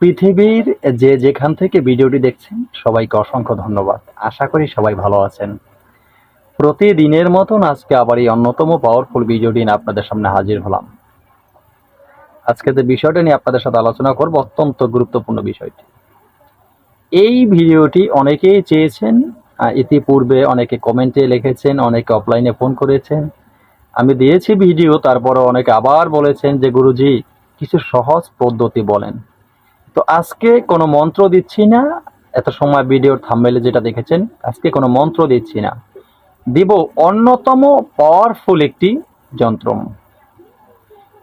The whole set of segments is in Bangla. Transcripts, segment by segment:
পৃথিবীর যে যেখান থেকে ভিডিওটি দেখছেন, সবাইকে অসংখ্য ধন্যবাদ। আশা করি সবাই ভালো আছেন। প্রতিদিনের মতন আজকে আবার এই অন্যতম পাওয়ারফুল ভিডিওটি নিয়ে আপনাদের সামনে হাজির হলাম। আজকে যে বিষয়টা নিয়ে আপনাদের সাথে আলোচনা করব, অত্যন্ত গুরুত্বপূর্ণ বিষয়টি। এই ভিডিওটি অনেকেই চেয়েছেন ইতিপূর্বে অনেকে কমেন্টে লিখেছেন, অনেকে অফলাইনে ফোন করেছেন। আমি দিয়েছি ভিডিও তারপরে অনেকে আবার বলেছেন যে, গুরুজি, কিছু সহজ পদ্ধতি বলেন। তো আজকে কোনো মন্ত্র দিচ্ছি না। এত সময় ভিডিওর থাম্বেলে যেটা দেখেছেন, আজকে কোনো মন্ত্র দিচ্ছি না। দিব অন্যতম পাওয়ারফুল একটি যন্ত্র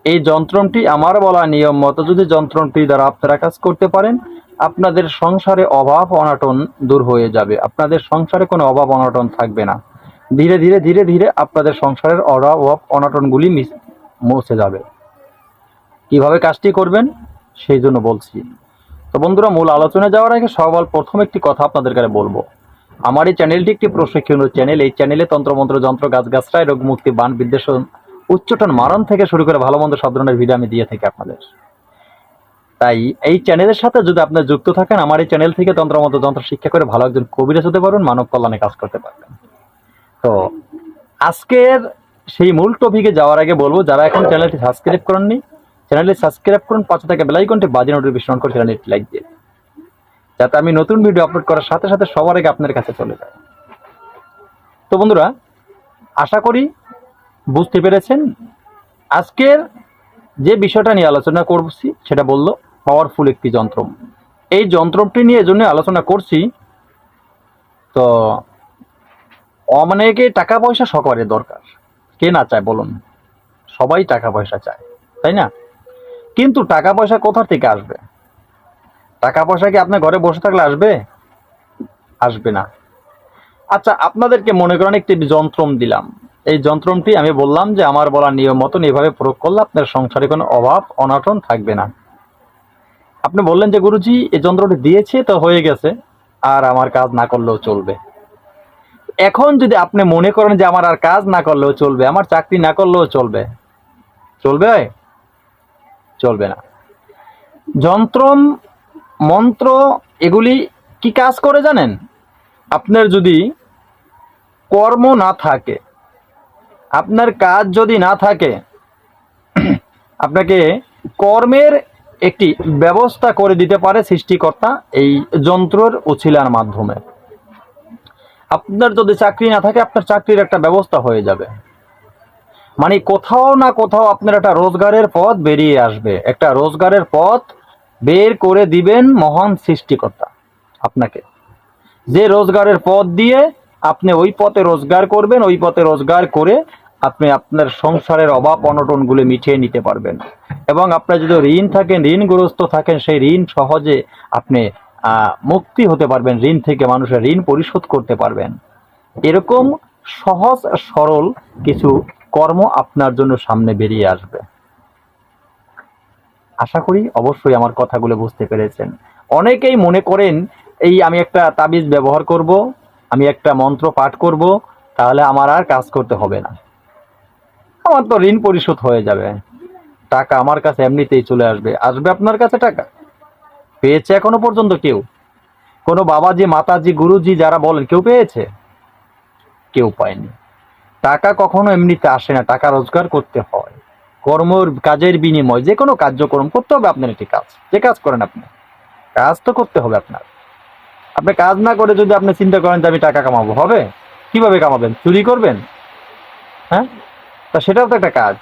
এই যন্ত্রটি আমার বলা নিয়ম মতো যদি যন্ত্রমটি দ্বারা আপনারা কাজ করতে পারেন, আপনাদের সংসারে অভাব অনাটন দূর হয়ে যাবে। আপনাদের সংসারে কোনো অভাব অনাটন থাকবে না। ধীরে ধীরে ধীরে ধীরে আপনাদের সংসারের অভাব অনাটনগুলি মিস- মুছে যাবে। কীভাবে কাজটি করবেন, সেই জন্য বলছি। তো বন্ধুরা, মূল আলোচনায় যাওয়ার আগে সবার প্রথম একটি কথা আপনাদের কাছে বলব। আমার এই চ্যানেলটি একটি প্রশিক্ষণীয় চ্যানেল। এই চ্যানেলে তন্ত্রমন্ত্র, যন্ত্র গাছগাছরায় রোগ মুক্তি, বান বিদ্বেষণ উচ্চটন মারণ থেকে শুরু করে ভালো মন্দ সব ধরনের ভিডিও আমি দিয়ে থাকি আপনাদের। তাই এই চ্যানেলের সাথে যদি আপনি যুক্ত থাকেন, আমার এই চ্যানেল থেকে তন্ত্রমন্ত্র, যন্ত্র শিক্ষা করে ভালো একজন কবিরাজ হতে পারবেন, মানব কল্যাণে কাজ করতে পারবেন। তো আজকের সেই মূল টপিকে যাওয়ার আগে বলব, যারা এখন চ্যানেলটি সাবস্ক্রাইব করেননি চ্যানেলটি সাবস্ক্রাইব করুন, পাশে থেকে বেলাইকনটি বাজে নোটিফিকেশন করে চ্যানেলটি লাইক দিয়ে যাতে আমি নতুন ভিডিও আপলোড করার সাথে সাথে সবার আগে আপনার কাছে চলে যায়। তো বন্ধুরা, আশা করি বুঝতে পেরেছেন। আজকের যে বিষয়টা নিয়ে আলোচনা করছি, সেটা বলল পাওয়ারফুল একটি যন্ত্র এই যন্ত্রটি নিয়ে এজন্য আলোচনা করছি, তো অনেকে টাকা পয়সা সকলের দরকার। কে না চায় বলুন? সবাই টাকা পয়সা চায়, তাই না? কিন্তু টাকা পয়সা কোথা থেকে আসবে? টাকা পয়সা কি আপনার ঘরে বসে থাকলে আসবে? আসবে না। আচ্ছা আপনাদেরকে মনে করেন একটি যন্ত্রম দিলাম। এই যন্ত্রমটি আমি বললাম যে আমার বলা নিয়ম মতন এভাবে প্রয়োগ করলে আপনার সংসারে কোনো অভাব, অনাটন থাকবে না। আপনি বললেন যে, গুরুজি, এই যন্ত্রটি দিয়েছে, তো হয়ে গেছে। আর আমার কাজ না করলেও চলবে। এখন যদি আপনি মনে করেন যে, আমার আর কাজ না করলেও চলবে, আমার চাকরি না করলেও চলবে। চলবে? চলবে না। যন্ত্রম, মন্ত্র, এগুলি কি কাজ করে জানেন? আপনার যদি কর্ম না থাকে, আপনার কাজ যদি না থাকে, আপনাকে কর্মের একটি ব্যবস্থা করে দিতে পারে সৃষ্টিকর্তা এই যন্ত্রের উছিলার মাধ্যমে। আপনার যদি চাকরি না থাকে, আপনার চাকরির একটা ব্যবস্থা হয়ে যাবে। মানে কোথাও না কোথাও আপনার একটা রোজগারের পথ বেরিয়ে আসবে। একটা রোজগারের পথ বের করে দিবেন মহান সৃষ্টিকর্তা আপনাকে। যে রোজগারের পথ দিয়ে আপনি ওই পথে রোজগার করবেন, ওই পথে রোজগার করে আপনি আপনার সংসারের অভাব অনটনগুলো মিটিয়ে নিতে পারবেন। এবং আপনার যদি ঋণ থাকেন ঋণগ্রস্ত থাকেন, সেই ঋণ সহজে আপনি মুক্তি হতে পারবেন, ঋণ থেকে মানুষের ঋণ পরিশোধ করতে পারবেন। এরকম সহজ সরল কিছু কর্ম আপনার জন্য সামনে বেরিয়ে আসবে। আশা করি অবশ্যই আমার কথাগুলো বুঝতে পেরেছেন। অনেকেই মনে করেন, এই আমি একটা তাবিজ ব্যবহার করব, আমি একটা মন্ত্র পাঠ করব, তাহলে আমার আর কাজ করতে হবে না। আমার তো ঋণ পরিশোধ হয়ে যাবে। টাকা আমার কাছে এমনিতেই চলে আসবে। আসবে আপনার কাছে টাকা? পেয়েছে এখনও পর্যন্ত কেউ? কোনো বাবাজি, মাতাজি, গুরুজি যারা বলেন, কেউ পেয়েছে? কেউ পায়নি। টাকা কখনো এমনিতে আসে না, টাকা রোজগার করতে হয়। কর্মর কাজের বিনিময়, যে কোনো কার্যক্রম করতে হবে আপনার একটি কাজ। যে কাজ করেন আপনি, কাজ তো করতে হবে আপনার। আপনি কাজ না করে যদি আপনি চিন্তা করেন যে আমি টাকা কামাবো, হবে? কীভাবে কামাবেন? চুরি করবেন? হ্যাঁ? তা সেটাও তো একটা কাজ।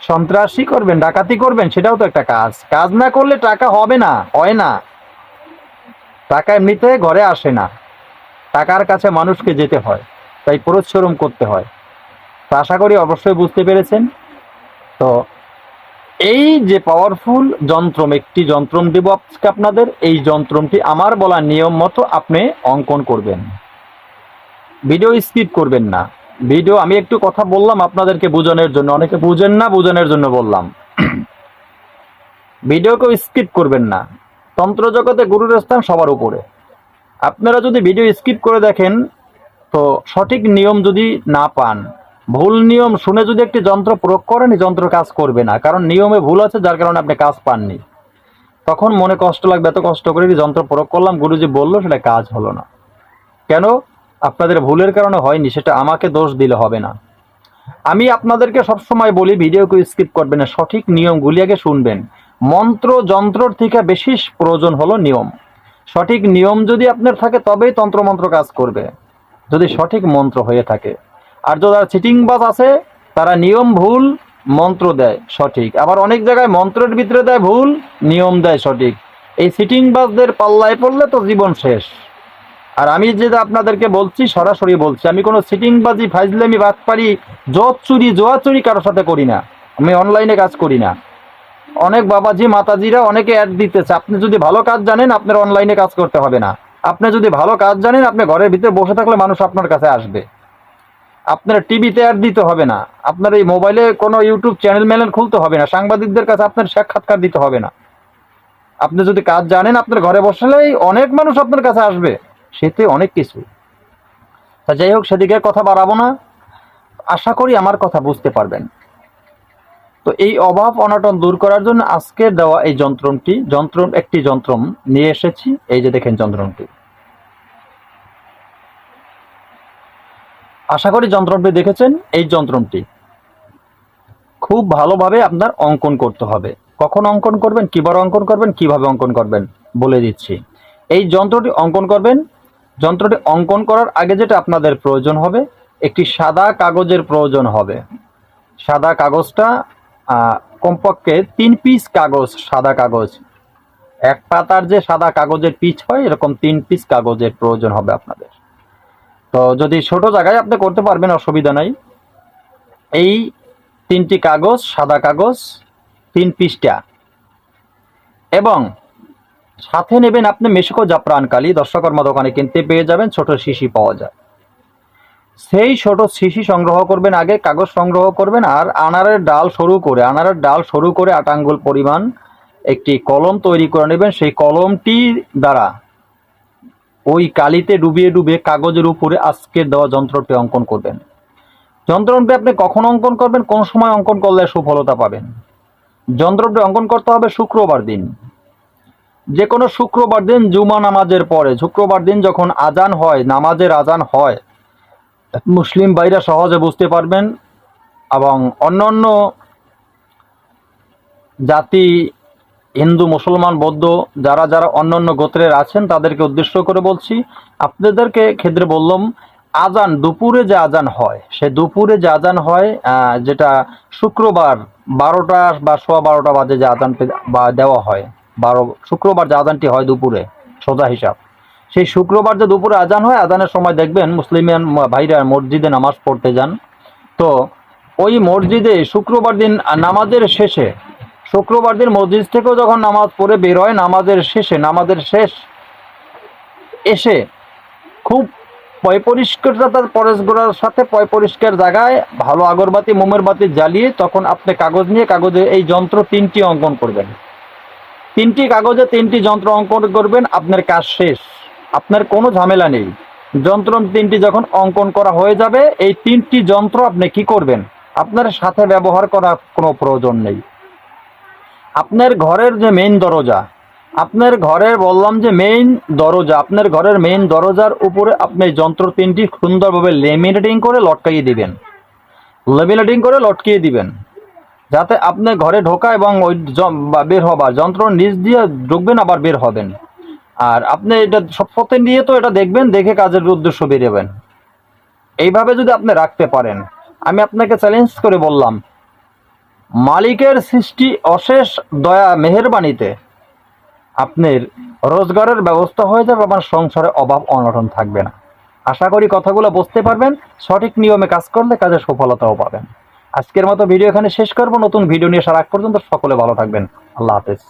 সন্ত্রাসী করবেন, ডাকাতি করবেন, সেটাও তো একটা কাজ। কাজ না করলে টাকা হবে না, হয় না। টাকা এমনিতে ঘরে আসে না। টাকার কাছে মানুষকে যেতে হয়। তাই পরিশ্রম করতে হয়। তো আশা করি অবশ্যই বুঝতে পেরেছেন। তো এই যে পাওয়ারফুল যন্ত্রম, একটি যন্ত্রম দেব আজকে আপনাদের। এই যন্ত্রমটি আমার বলা নিয়ম মতো আপনি অঙ্কন করবেন। ভিডিও স্কিপ করবেন না। ভিডিও আমি একটু কথা বললাম আপনাদেরকে বোঝানোর জন্য। অনেকে বুঝেন না, বোঝানোর জন্য বললাম। ভিডিওকেও স্কিপ করবেন না। তন্ত্র জগতে গুরুর স্থান সবার উপরে। আপনারা যদি ভিডিও স্কিপ করে দেখেন তো সঠিক নিয়ম যদি না পান, ভুল নিয়ম শুনে যদি একটি যন্ত্র প্রয়োগ করেন যন্ত্র কাজ করবে না। কারণ নিয়মে ভুল আছে, যার কারণে আপনি কাজ পাননি। তখন মনে কষ্ট লাগবে, এত কষ্ট করে যন্ত্র প্রয়োগ করলাম, গুরুজি বলল, সেটা কাজ হলো না। কেন? আপনাদের ভুলের কারণে হয়নি, সেটা আমাকে দোষ দিলে হবে না। আমি আপনাদেরকে সবসময় বলি ভিডিওকে স্কিপ করবেন না, সঠিক নিয়মগুলি আগে শুনবেন। মন্ত্র, যন্ত্রর থেকে বেশি প্রয়োজন হলো নিয়ম। সঠিক নিয়ম যদি আপনার থাকে, তবেই তন্ত্রমন্ত্র কাজ করবে। যদি সঠিক মন্ত্র হয়ে থাকে। আর যারা চিটিংবাজ আছে, তারা নিয়ম ভুল মন্ত্র দেয় সঠিক। আবার অনেক জায়গায় মন্ত্রের ভিতরে দেয় ভুল, নিয়ম দেয় সঠিক। এই সিটিংবাজদের পাল্লায় পড়লে তো জীবন শেষ। আর আমি যেটা আপনাদেরকে বলছি, সরাসরি বলছি, আমি কোনো সিটিংবাজি ফাইজলামি বাদ পারি জোত চুরি জোয়া চুরি কারোর সাথে করি না। আমি অনলাইনে কাজ করি না। অনেক বাবাজি, মাতাজিরা অনেকে অ্যাড দিতেছে। আপনি যদি ভালো কাজ জানেন, আপনার অনলাইনে কাজ করতে হবে না। আপনি যদি ভালো কাজ জানেন, আপনি ঘরের ভিতরে বসে থাকলে মানুষ আপনার কাছে আসবে। আপনার টিভিতে অ্যাড দিতে হবে না। আপনার এই মোবাইলে কোনো ইউটিউব চ্যানেল ম্যানেল খুলতে হবে না। সাংবাদিকদের কাছে আপনার সাক্ষাৎকার দিতে হবে না। আপনি যদি কাজ জানেন, আপনার ঘরে বসলেই অনেক মানুষ আপনার কাছে আসবে। সেতে অনেক কিছু। তা যাই হোক, সেদিকে কথা বাড়াবো না। আশা করি আমার কথা বুঝতে পারবেন। তো এই অভাব অনটন দূর করার জন্য আজকে দেওয়া এই যন্ত্রটি যন্ত্র একটি যন্ত্র নিয়ে এসেছি। এই যে দেখেন যন্ত্রটি আশা করি যন্ত্রটি দেখেছেন, এই যন্ত্রটি খুব ভালোভাবে আপনার অঙ্কন করতে হবে। কখন অঙ্কন করবেন কিবার অঙ্কন করবেন, কীভাবে অঙ্কন করবেন বলে দিচ্ছি। এই যন্ত্রটি অঙ্কন করবেন, যন্ত্রটি অঙ্কন করার আগে যেটা আপনাদের প্রয়োজন হবে, একটি সাদা কাগজের প্রয়োজন হবে। সাদা কাগজটা কমপক্ষে তিন পিস কাগজ, সাদা কাগজ। এক পাতার যে সাদা কাগজের পিচ হয়, এরকম তিন পিস কাগজের প্রয়োজন হবে আপনাদের। তো যদি ছোট জায়গায় আপনি করতে পারবেন, অসুবিধা নাই। এই তিনটি কাগজ, সাদা কাগজ, তিন পিসটা এবং সাথে নেবেন আপনি মেশকো জাফরান কালি, দর্শকর্মা দোকানে কিনতে পেয়ে যাবেন, ছোট শিশি পাওয়া যায়। সেই ছোট শিশি সংগ্রহ করবেন আগে, কাগজ সংগ্রহ করবেন, আর আনারের ডাল সরু করে, আনারের ডাল সরু করে আট আঙ্গুল পরিমাণ একটি কলম তৈরি করে নেবেন। সেই কলমটি দ্বারা ওই কালিতে ডুবিয়ে ডুবিয়ে কাগজের উপরে আজকের দেওয়া যন্ত্রটি অঙ্কন করবেন। যন্ত্রটি আপনি কখন অঙ্কন করবেন? কোন সময় অঙ্কন করলে সফলতা পাবেন? যন্ত্রটি অঙ্কন করতে হবে শুক্রবার দিন। যে কোনো শুক্রবার দিন জুমা নামাজের পরে। শুক্রবার দিন যখন আজান হয়, নামাজের আজান হয় মুসলিম ভাইরা সহজে বুঝতে পারবেন এবং অন্যান্য জাতি, হিন্দু, মুসলমান, বৌদ্ধ, যারা যারা অন্যান্য গোত্রের আছেন, তাদেরকে উদ্দেশ্য করে বলছি, আপনাদেরকে ক্ষেত্রে বললাম, আজান দুপুরে যে আজান হয়, সে দুপুরে যে আজান হয় যেটা শুক্রবার বারোটা বা সোয়া বারোটা বাজে যে আজান বা দেওয়া হয়, বারো, শুক্রবার যে আজানটি হয় দুপুরে, সোজা হিসাব। সেই শুক্রবার যে দুপুরে আজান হয়, আজানের সময় দেখবেন মুসলিমিয়ান ভাইরা মসজিদে নামাজ পড়তে যান। তো ওই মসজিদে শুক্রবার দিন নামাজের শেষে, শুক্রবার দিন মসজিদ থেকেও যখন নামাজ পড়ে বের হয়, নামাজের শেষে, নামাজের শেষ এসে খুব পয় পরিষ্কারতার পরেশগুলোর সাথে পয় পরিষ্কার জায়গায় ভালো আগরবাতি, মোমের বাতি জ্বালিয়ে তখন আপনি কাগজ নিয়ে কাগজে এই যন্ত্র তিনটি অঙ্কন করবেন। তিনটি কাগজে তিনটি যন্ত্র অঙ্কন করবেন, আপনার কাজ শেষ। আপনার কোনো ঝামেলা নেই। যন্ত্র তিনটি যখন অঙ্কন করা হয়ে যাবে, এই তিনটি যন্ত্র আপনি কি করবেন? আপনার সাথে ব্যবহার করার কোনো প্রয়োজন নেই। আপনার ঘরের যে মেইন দরজা, আপনার ঘরের বললাম যে মেইন দরজা, আপনার ঘরের মেইন দরজার উপরে আপনি যন্ত্র তিনটি সুন্দরভাবে লেমিনেটিং করে লটকাইয়ে দিবেন। লেমিনেটিং করে লটকিয়ে দিবেন। যাতে আপনি ঘরে ঢোকা এবং ওই বের হবার, যন্ত্র নিচ দিয়ে ঢুকবেন, আবার বের হবেন। আর আপনি এটা পথে নিয়ে তো এটা দেখবেন, দেখে কাজের উদ্দেশ্য বেরোবেন এইভাবে যদি আপনি রাখতে পারেন, আমি আপনাকে চ্যালেঞ্জ করে বললাম, মালিকের সৃষ্টি অশেষ দয়া মেহেরবানিতে আপনার রোজগারের ব্যবস্থা হয়ে যাবে আমার সংসারে অভাব অনটন থাকবে না। আশা করি কথাগুলো বুঝতে পারবেন, সঠিক নিয়মে কাজ করলে কাজে সফলতাও পাবেন। আজকের মতো ভিডিও এখানে শেষ করব, নতুন ভিডিও নিয়ে সারা পর্যন্ত সকলে ভালো থাকবেন। আল্লাহ হাফেজ।